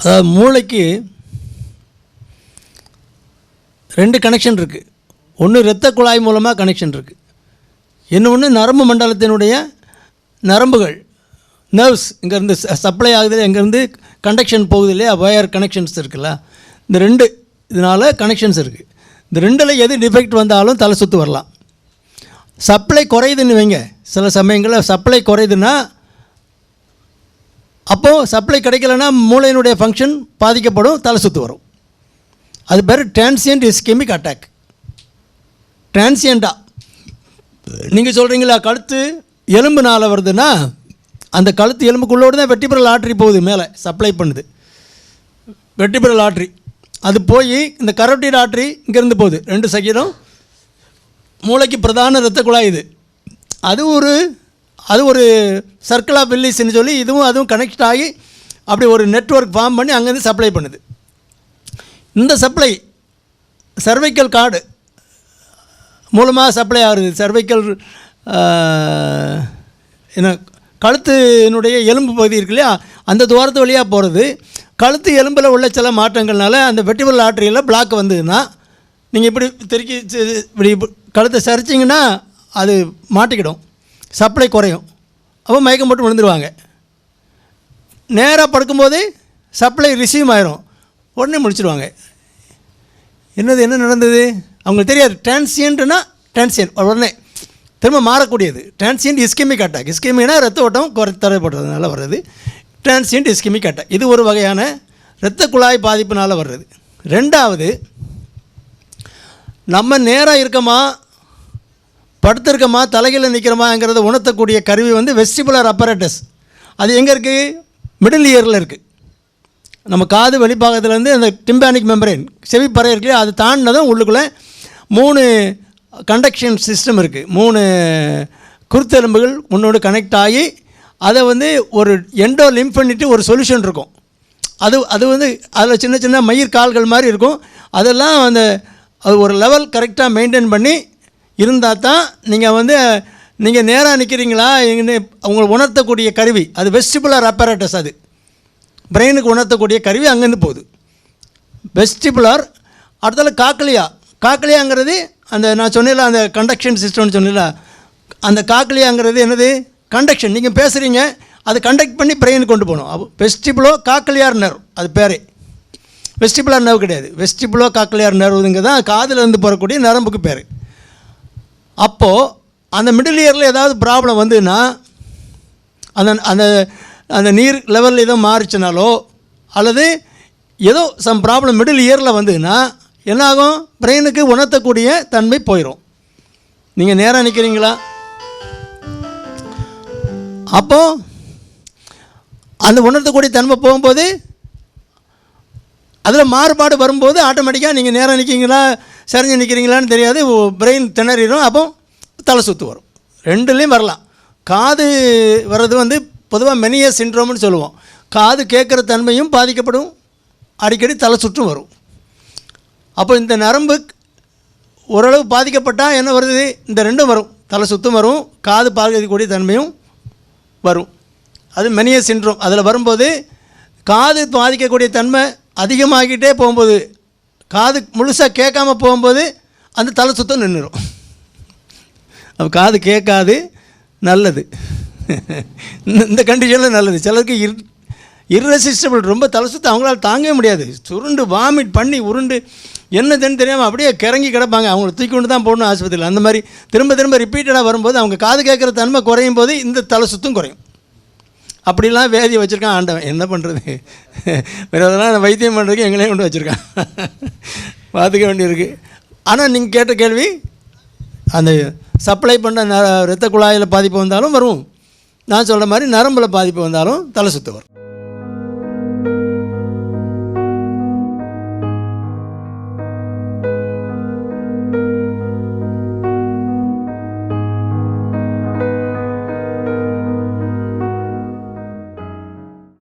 அதாவது மூளைக்கு ரெண்டு கனெக்ஷன் இருக்குது ஒன்று இரத்த குழாய் மூலமாக கனெக்ஷன் இருக்குது இன்னொன்று நரம்பு மண்டலத்தினுடைய நரம்புகள் நர்வ்ஸ் இங்கேருந்து சப்ளை ஆகுது இங்கேருந்து கண்டக்ஷன் போகுது இல்லையா? வயர் கனெக்ஷன்ஸ் இருக்குல்ல. இந்த ரெண்டு இதனால் கனெக்ஷன்ஸ் இருக்குது இந்த ரெண்டில் எது டிஃபெக்ட் வந்தாலும் தலை சுற்று வரலாம். சப்ளை குறையுதுன்னு வைங்க. சில சமயங்களில் சப்ளை குறையுதுன்னா அப்போது சப்ளை கிடைக்கலன்னா மூளையினுடைய ஃபங்க்ஷன் பாதிக்கப்படும் தலை சுற்று வரும். அது பேர் டிரான்சியன்ட் இஸ்கெமிக் அட்டாக் டிரான்சியண்டாக நீங்கள் சொல்கிறீங்களா கழுத்து எலும்புனால் வருதுன்னா அந்த கழுத்து எலும்புக்குள்ளோடு தான் வெட்டிபுரல் ஆட்ரி போகுது மேலே சப்ளை பண்ணுது. வெட்டிபுரல் ஆட்ரி அது போய் இந்த கரோட்டிட் ஆட்ரி இங்கேருந்து போகுது. ரெண்டு சகிதம். மூளைக்கு பிரதான இரத்த குழாய் இது. அது ஒரு அது ஒரு சர்க்கிள் ஆஃப் வில்லிஸ்ன்னு சொல்லி இதுவும் அதுவும் கனெக்ட் ஆகி அப்படி ஒரு நெட்வொர்க் ஃபார்ம் பண்ணி அங்கேருந்து சப்ளை பண்ணுது. இந்த சப்ளை சர்வைக்கல் கார்டு மூலமாக சப்ளை ஆகுது. சர்வைக்கல் என்ன கழுத்தினுடைய எலும்பு பகுதி இருக்கு இல்லையா? அந்த துவாரத்து வழியாக போகிறது கழுத்து எலும்பில் உள்ள சில மாற்றங்கள்னால அந்த வெட்டிபல் ஆர்டரியில் பிளாக் வந்ததுன்னா நீங்கள் இப்படி திருக்கி இப்படி கழுத்தை சரிச்சிங்கன்னா அது மாட்டிக்கிடும். சப்ளை குறையும். அப்போ மயக்கம் போட்டு விழுந்துருவாங்க. நேராக படுக்கும்போது சப்ளை ரிசீவ் ஆயிரும். உடனே முடிச்சிடுவாங்க என்னது என்ன நடந்தது? அவங்களுக்கு தெரியாது. டிரான்சியன்ட்னா டிரான்சியன்ட் உடனே திரும்ப மாறக்கூடியது. டிரான்சியன்ட் இஸ்கெமிக் அட்டாக் இஸ்கெமிக்னா ரத்த ஓட்டம் குறை தடைப்படுறதுனால வர்றது. டிரான்சியன்ட் இஸ்கெமிக் அட்டாக் இது ஒரு வகையான இரத்த குழாய் பாதிப்பினால் வர்றது. ரெண்டாவது நம்ம நேராக இருக்கமா? படுத்திருக்கமா தலைகீழ நிற்கிறோமாங்கிறத உணர்த்தக்கூடிய கருவி வந்து வெஸ்டிபுலர் அப்பரேட்டஸ் அது எங்கே இருக்குது மிடில் இயரில் இருக்குது நம்ம காது வெளிப்பாகத்துலேருந்து அந்த டிம்பானிக் மெம்பரேன் செவிப்பறை இருக்கு அது தாண்டினதும் உள்ளுக்குள்ளே மூணு கண்டக்ஷன் சிஸ்டம் இருக்குது மூணு குருத்தெலும்புகள் உன்னோடு கனெக்ட் ஆகி அதை வந்து ஒரு எண்டோ லிம்ஃபன்னிட்டு ஒரு சொல்யூஷன் இருக்கும். அது அது வந்து அதில் சின்ன சின்ன மயிர் கால்கள் மாதிரி இருக்கும். அதெல்லாம் அந்த அது ஒரு லெவல் கரெக்டாக மெயின்டைன் பண்ணி இருந்தால் தான் நீங்கள் வந்து நீங்கள் நேராக நிற்கிறீங்களா எங்கன்னு உங்களை உணர்த்தக்கூடிய கருவி. அது வெஸ்டிபுலர் அப்பரேட்டஸ் அது. பிரெயினுக்கு உணர்த்தக்கூடிய கருவி அங்கேருந்து போகுது. வெஸ்டிபுலர் அடுத்தால காக்கலியா. காக்கலியாங்கிறது அந்த நான் சொன்னல அந்த கண்டக்ஷன் சிஸ்டம்னு சொன்னல அந்த காக்கலியாங்கிறது என்னது? கண்டக்ஷன் நீங்கள் பேசுகிறீங்க அது கண்டக்ட் பண்ணி பிரெயினுக்கு கொண்டு போகணும். அப்போ வெஸ்டிபுலோ காக்கலியார் நர்வ் அது பேரே. வெஸ்டிபுலர் நர்வ் கிடையாது. வெஸ்டிபுலோ காக்கலியார் நர்வுங்க தான் காதில் இருந்து போகக்கூடிய நரம்புக்கு பேர். அப்போது அந்த மிடில் இயரில் ஏதாவது ப்ராப்ளம் வந்துன்னா அந்த அந்த அந்த நீர் லெவலில் ஏதோ மாறிச்சுனாலோ அல்லது ஏதோ சம் ப்ராப்ளம் மிடில் இயரில் வந்துன்னா என்னாகும்? பிரெயினுக்கு உணர்த்தக்கூடிய தன்மை போயிடும் நீங்கள் நேராக நிற்கிறீங்களா அப்போது அந்த உணர்த்தக்கூடிய தன்மை போகும்போது அதில் மாறுபாடு வரும்போது ஆட்டோமேட்டிக்காக நீங்கள் நேராக நிற்கிறீங்களா சரிஞ்சு நிற்கிறீங்களான்னு தெரியாது பிரெயின் திணறிடும் அப்போ தலை சுற்று வரும். ரெண்டுலேயும் வரலாம். காது வர்றது வந்து பொதுவாக மெனிய சின்ட்ரோம்னு சொல்லுவோம். காது கேட்குற தன்மையும் பாதிக்கப்படும். அடிக்கடி தலை சுற்றும் வரும். அப்போ இந்த நரம்பு ஓரளவு பாதிக்கப்பட்டால் என்ன வருது? இந்த ரெண்டும் வரும். தலை சுற்றும் வரும். காது பாதிக்கக்கூடிய தன்மையும் வரும். அது மெனிய சின்ட்ரோம் அதில் வரும்போது காது பாதிக்கக்கூடிய தன்மை அதிகமாகிட்டே போகும்போது காது முழுசாக கேட்காம போகும்போது அந்த தலை சுத்தம் நின்றுடும் அப்போ காது கேட்காது நல்லது. இந்த- இந்த கண்டிஷனில் நல்லது. சிலருக்கு இர் இர்ரெசிஸ்டபிள் ரொம்ப தலை சுத்தம் அவங்களால தாங்கவே முடியாது. சுருண்டு வாமிட் பண்ணி உருண்டு என்னதுன்னு தெரியாமல் அப்படியே கிறங்கி கிடப்பாங்க. அவங்கள தூக்கி கொண்டு தான் போகணும் ஆஸ்பத்திரியில் அந்த மாதிரி திரும்ப திரும்ப ரிப்பீட்டடாக வரும்போது அவங்க காது கேட்குற தன்மை குறையும் போது இந்த தலை சுத்தம் குறையும். அப்படிலாம் வேதி வச்சுருக்கான் ஆண்டவன். என்ன பண்ணுறது வேறு அதெல்லாம் வைத்தியம் பண்ணுறதுக்கு எங்களையும் கொண்டு வச்சுருக்கான். பார்த்துக்க வேண்டியிருக்கு. ஆனால் நீங்கள் கேட்ட கேள்வி அந்த சப்ளை பண்ண ரத்த இரத்த குழாயில் பாதிப்பு வந்தாலும் வரும் நான் சொல்கிற மாதிரி நரம்பில் பாதிப்பு வந்தாலும் தலை சுற்று வரும்.